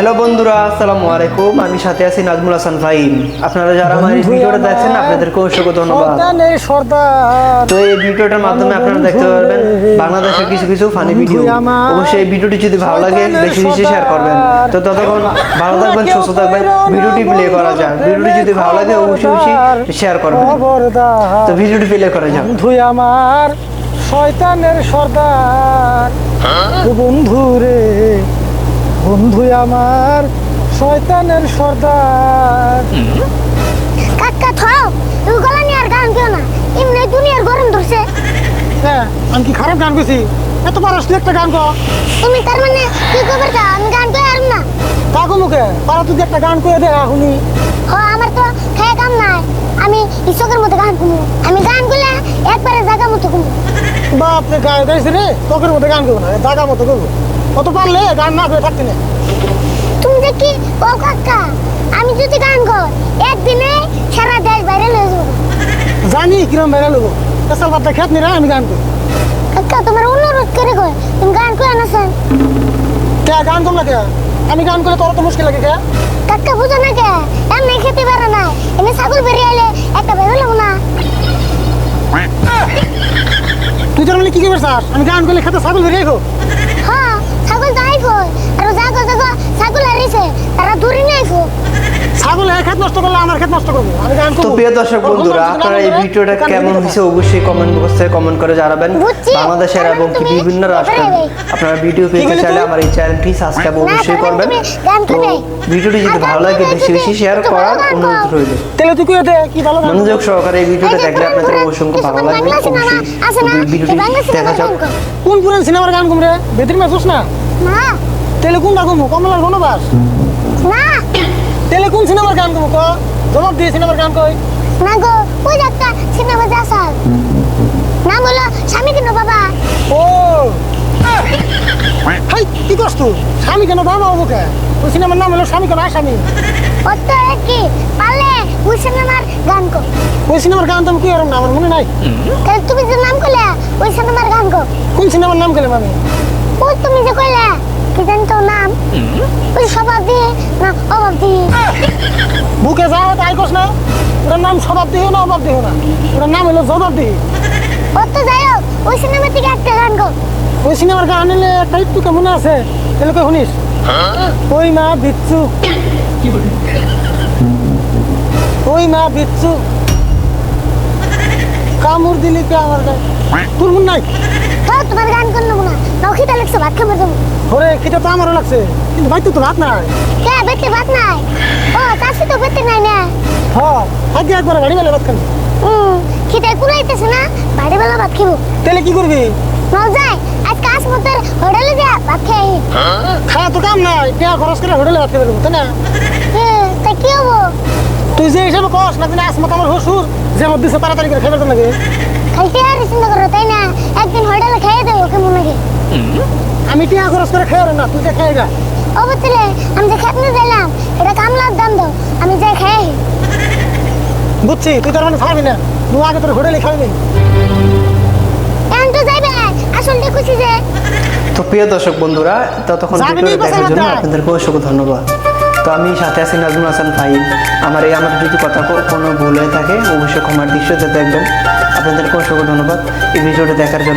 Hello বন্ধুরা আসসালামু আলাইকুম। আমি সাথে আছি নাজমুল হাসান ফাহিম আপনারা যারা আমার এই ভিডিওটা দেখছেন আপনাদেরকে অসংখ্য ধন্যবাদ। সর্দার। তো এই ভিডিওটার মাধ্যমে আপনারা দেখতে পারবেন বাংলাদেশের কিছু কিছু ফানি ভিডিও অবশ্যই এই ভিডিওটি যদি ভালো লাগে বেশি বেশি শেয়ার করবেন। তো ততক্ষণ ভালো থাকবেন সুস্থ থাকবেন। ভিডিওটি প্লে করা যাক। ভিডিওটি যদি ভালো লাগে অবশ্যই অবশ্যই শেয়ার করবেন। তো ভিডিওটি প্লে করা যাক। বন্ধু আমার শয়তানের সর্দার। বন্ধু রে আমার শয়তানের সর্দার। কাকা থাও তুই গলা নিয়ে আর গান কেউ না। এমনি দুনিয়ার গরম ধরছে। হ্যাঁ আমি কি খারাপ গান করছি এত পারস তুই একটা গান কর তুমি তার মানে কি খবর চাও আমি গান কই আর না। কাকু মুখে পারা তুই একটা গান করে দে এখনই হ আমার তো খেয়ে কাম নাই। আমি ইসকের মতো গান কুমু আমি গান করলে একবারে জায়গা মতো কুমু বাপ রে গায়ে গাইছে রে তোকের মতো গান করব না দাগা মতো করব কত পারলে গান না করে থাকতে না। তুমি কি ও কাকা আমি যদি গান কর একদিনে সারা দেশ বাইরে লয়ে যাব। জানি কিরম বেড়া লোক এসাল বাচ্চা খেত নি রে আমি গান করি। কাকা তোমার অনুরোধ করে কই তুমি গান কই আনাছেন কে গান করলা কে আমি গান করলে তোর তো মুশকিল লাগে কে? কাকা বুঝো না কে এমনি খেতে পারে না এমনি ছাগল বেরিয়ে এলে একটা বেরো লাগবো না। তুই তোর মানে কি করবে স্যার আমি গান করলে খেতে ছাগল বেরিয়ে গো হ্যাঁ ছাগল যাই কই আর জাগো জাগো ছাগল হারিছে তারা দূরে নেই কো ছাগল এক খেত নষ্ট করলে আমার খেত নষ্ট করব। আমি গান তো প্রিয় দর্শক বন্ধুরা আপনারা এই ভিডিওটা কেমন হয়েছে অবশ্যই কমেন্ট বক্সে কমেন্ট করে জানাবেন। বাংলাদেশের এবং কি বিভিন্ন রাষ্ট্রের এবারে আপনারা ভিডিও পেতে চাইলে? আমার এই চ্যানেলটি সাবস্ক্রাইব অবশ্যই করবেন। তো ভিডিওটি যদি ভালো লাগে বেশি বেশি শেয়ার করার অনুরোধ রইল। তাহলে তুই দে? কি ভালো মনোযোগ সহকারে এই ভিডিওটা দেখলে আপনাদের অসংখ্য ভালো লাগবে? অবশ্যই ভিডিওটি দেখা যাক। কোন পুরান সিনেমার গান কম রে? বেতরি মে না? না। তাহলে কোন গান কমলার না। তাহলে কোন সিনেমার গান কম ক? জবাব দিয়ে সিনেমার গান কই। না গো ওই একটা সিনেমা যাসাল নাম হলো স্বামী কেন বাবা? ও। হাই কি করছ তুই? স্বামী কেন বাবা ওকে ওই সিনেমার নাম হলো স্বামী কেন আসামি তো একই পারলে ওই সিনেমার গান কর ওই সিনেমার গান তো আমি কি না আমার মনে নাই। তাহলে তুমি যে নাম করলে ওই সিনেমার গান কর কোন সিনেমার নাম গেলাম আমি? ওই তুমি যে কইলে কি জানি তোর নাম? ওই দিয়ে না অভাব বুকে যাও তাই কস না। ওটার নাম দিও না অভাব দিও না? ওটার নাম হলো জবাব দিই ওর তো যাই হোক ওই সিনেমা থেকে একটা গান কর। ওই সিনেমার গান নিলে একটা একটু কেমন আছে? তাহলে কই শুনিস? ওই মা বিচ্ছু। ওই মা বিচ্ছু। কামড় দিলি কে আমার গায়ে? তোর মন নাই? তো তোমার গান কর নেব না ভাত খাবার যাব ওরে কিটা তো আমারও লাগছে। কিন্তু ভাই তো ভাত নাই। কে বেতে ভাত নাই? ও চাষি তো বেতে নাই না? হ্যাঁ আগে একবার গাড়ি বেলা ভাত খাবি। হুম খিদে কুলাইতেছে না? বাড়ি বেলা ভাত খাব। তাহলে কি করবি? নল যাই আজ কাজ মতো হোটেলে যা ভাত খাই খাওয়া তো কাম নাই। টিয়া খরচ করে হোটেলে ভাত খাবে তাই না? হুম তা কি হব? তুই যে হিসাবে কস না দিন আসমত আমার হসুর যে আমার দিছে তাড়াতাড়ি করে খাবার লাগে খাইতে আর চিন্তা করো তাই না? একদিন হোটেলে খাইয়ে দেবো কেমন? আমি টিয়া খরচ করে খাই না তুই যে খাই গা ও বুঝলে আমি যে খেতে যাইলাম এটা কামলার দাম দাও আমি যাই খাই বুঝছি তুই তার মানে খাবি না তুই আগে তোর হোটেলে খাবি এখন তো যাইবে আসলে খুশি যে। তো প্রিয় দর্শক বন্ধুরা ততক্ষণ ভিডিওটা দেখার জন্য। আপনাদেরকে অসংখ্য ধন্যবাদ। তো আমি সাথে আছি নাজমুল হাসান ফাহিম আমার এই আমার যদি কথা কোনো ভুল হয়ে থাকে অবশ্যই ক্ষমার দৃশ্যতে দেখবেন। আপনাদেরকে অসংখ্য ধন্যবাদ এই ভিডিওটি দেখার জন্য।